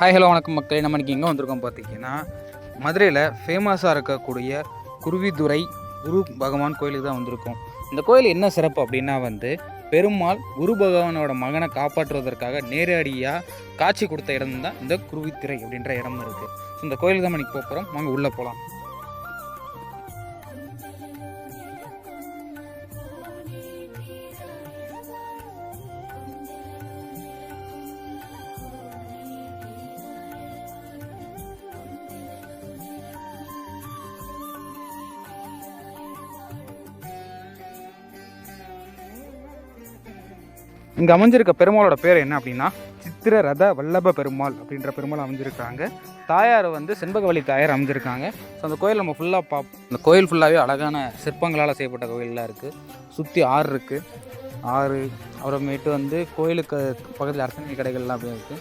Hi hello வணக்கம் மக்களே. நம்ம இன்றைக்கி எங்கே வந்திருக்கோம் பார்த்தீங்கன்னா மதுரையில் ஃபேமஸாக இருக்கக்கூடிய குருவிதுரை குரு பகவான் கோயிலுக்கு தான் வந்திருக்கோம். இந்த கோயில் என்ன சிறப்பு அப்படின்னா வந்து பெருமாள் குரு பகவானோட மகனை காப்பாற்றுவதற்காக நேரடியாக காட்சி கொடுத்த இடம் தான் இந்த குருவித்துறை அப்படின்ற இடம் இருக்குது இந்த கோயிலுக்கு தான் மணிக்கு போக போகிறோம் வாங்க உள்ளே போகலாம் இங்கே அமைஞ்சிருக்க பெருமாளோட பேர் என்ன அப்படின்னா சித்திர ரத வல்லப பெருமாள் அப்படின்ற பெருமாள் அமைஞ்சிருக்காங்க. தாயார் வந்து செண்பகவழி தாயார் அமைஞ்சிருக்காங்க. ஸோ அந்த கோயில் நம்ம ஃபுல்லாக பா இந்த கோயில் ஃபுல்லாகவே அழகான சிற்பங்களால் செய்யப்பட்ட கோயிலெலாம் இருக்குது சுற்றி ஆறு இருக்குது ஆறு அப்புறமேட்டு வந்து கோயிலுக்கு பக்கத்தில் அரசனை கடைகள்லாம் அப்படியே இருக்குது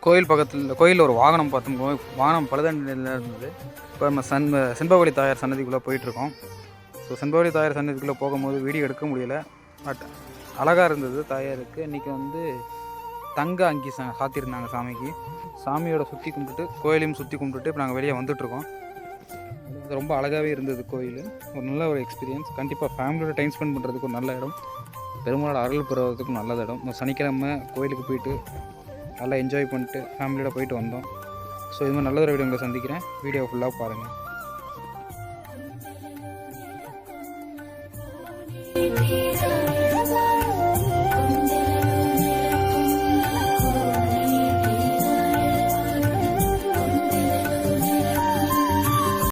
கோயில் பக்கத்தில் கோயிலில் ஒரு வாகனம் பார்த்தோம். கோ- வாகனம் பழுதண்டில் இருந்தது இப்போ நம்ம சன் செண்பகவல்லி தாயார் சன்னதிக்குள்ளே போயிட்டுருக்கோம் ஸோ செண்பகவல்லி தாயார் சன்னதிக்குள்ளே போகும்போது வீடியோ எடுக்க முடியல. பட் அழகாக இருந்தது தாயாருக்கு. இன்றைக்கி வந்து தங்க அங்கி சா சாத்தியிருந்தாங்க சாமிக்கு. சாமியோட சுற்றி கும்பிட்டுட்டு கோயிலையும் சுற்றி கும்பிட்டுட்டு இப்போ நாங்கள் வெளியே வந்துட்டுருக்கோம். அது ரொம்ப அழகாகவே இருந்தது கோயில். ஒரு நல்ல ஒரு எக்ஸ்பீரியன்ஸ் கண்டிப்பாக ஃபேமிலியோட டைம் ஸ்பெண்ட் பண்ணுறதுக்கு ஒரு நல்ல இடம். பெருமாளோட அருள் பெறுவதற்கும் நல்ல இடம். சனிக்கிழமை கோயிலுக்கு போயிட்டு நல்லா என்ஜாய் பண்ணிட்டு ஃபேமிலியோட போயிட்டு வந்தோம். ஸோ இது மாதிரி நல்ல ஒரு வீடியோ உங்களை சந்திக்கிறேன். வீடியோ ஃபுல்லாக பாருங்கள்